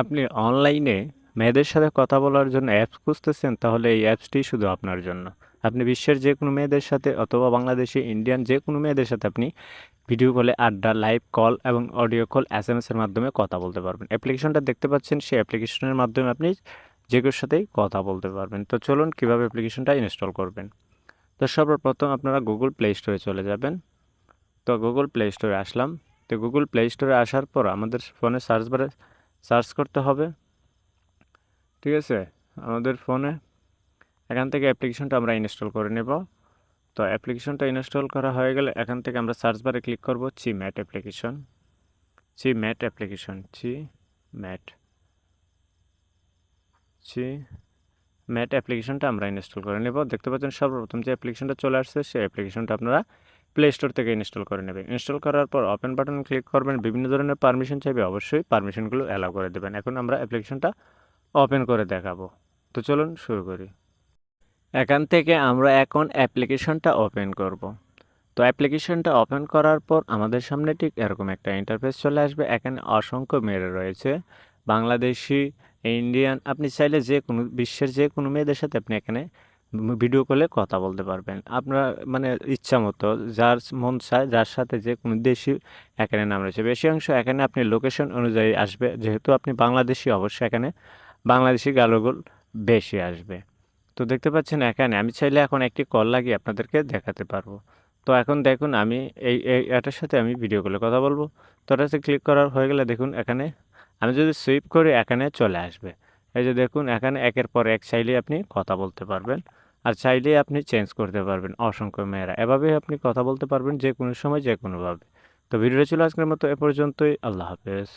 আপনি অনলাইনে মেয়েদের সাথে কথা বলার জন্য অ্যাপস খুঁজতেছেন, তাহলে এই অ্যাপসটি শুধু আপনার জন্য। আপনি বিশ্বের যে কোনো মেয়েদের সাথে অথবা বাংলাদেশি ইন্ডিয়ান যে কোনো মেয়েদের সাথে আপনি ভিডিও কলে আড্ডা লাইভ কল এবং অডিও কল এস এম এসের মাধ্যমে কথা বলতে পারবেন। অ্যাপ্লিকেশনটা দেখতে পাচ্ছেন, সেই অ্যাপ্লিকেশনের মাধ্যমে আপনি যে কেউর সাথেই কথা বলতে পারবেন। তো চলুন কীভাবে অ্যাপ্লিকেশনটা ইনস্টল করবেন? তো সর্বপ্রথম আপনারা গুগল প্লে স্টোরে চলে যাবেন। তো গুগল প্লে স্টোরে আসলাম। তো গুগল প্লে স্টোরে আসার পর আমাদের ফোনে সার্চ বারে সার্চ করতে হবে। ঠিক আছে? আমাদের ফোনে এখান থেকে অ্যাপ্লিকেশনটা আমরা ইনস্টল করে নেব। তো অ্যাপ্লিকেশনটা ইনস্টল করা হয়ে গেলে এখান থেকে আমরা সার্চ বারে ক্লিক করব চি ম্যাট অ্যাপ্লিকেশন। চি ম্যাট অ্যাপ্লিকেশন। চি ম্যাট চি ম্যাট অ্যাপ্লিকেশনটা আমরা ইনস্টল করে নেব। দেখতে পাচ্ছেন সর্বপ্রথম যে অ্যাপ্লিকেশনটা চলে আসছে, সেই অ্যাপ্লিকেশনটা আপনারা প্লে স্টোর থেকে ইনস্টল করে নেবেন ইনস্টল করার পর ওপেন বাটন ক্লিক করবেন। বিভিন্ন ধরনের পারমিশন চাইবে, অবশ্যই পারমিশনগুলো অ্যালাউ করে দেবেন। এখন আমরা অ্যাপ্লিকেশনটা ওপেন করে দেখাবো। তো চলুন শুরু করি। এখান থেকে আমরা এখন অ্যাপ্লিকেশনটা ওপেন করব। তো অ্যাপ্লিকেশনটা ওপেন করার পর আমাদের সামনে ঠিক এরকম একটা ইন্টারফেস চলে আসবে। এখানে অসংখ্য মেয়েরা রয়েছে। বাংলাদেশি ইন্ডিয়ান আপনি চাইলে যে কোনো, বিশ্বের যে কোনো মেয়েদের সাথে আপনি এখানে ভিডিও কলে কথা বলতে পারবেন। আপনার মানে ইচ্ছা মতো যার মন চায়, যার সাথে যে কোনো দেশি এখানে নাম রয়েছে। বেশি অংশ এখানে আপনি লোকেশন অনুযায়ী আসবে। যেহেতু আপনি বাংলাদেশি, অবশ্যই এখানে বাংলাদেশি গালোগুল বেশি আসবে। তো দেখতে পাচ্ছেন এখানে আমি চাইলে এখন একটি কল লাগিয়ে আপনাদেরকে দেখাতে পারব। তো এখন দেখুন আমি এই এটার সাথে আমি ভিডিও কলে কথা বলব। তো এটাতে ক্লিক করার হয়ে গেলে দেখুন এখানে আমি যদি সুইপ করি এখানে চলে আসবে। এই যে দেখুন এখানে একের পর এক চাইলে আপনি কথা বলতে পারবেন। আর চাইলে আপনি চেঞ্জ করতে পারবেন, অসংখ্য মেয়েরা। এভাবে আপনি কথা বলতে পারবেন যে কোনো সময় যে কোনোভাবে তো ভিডিওটা ছিল আজকের মতো, এ পর্যন্তই। আল্লাহ হাফেজ।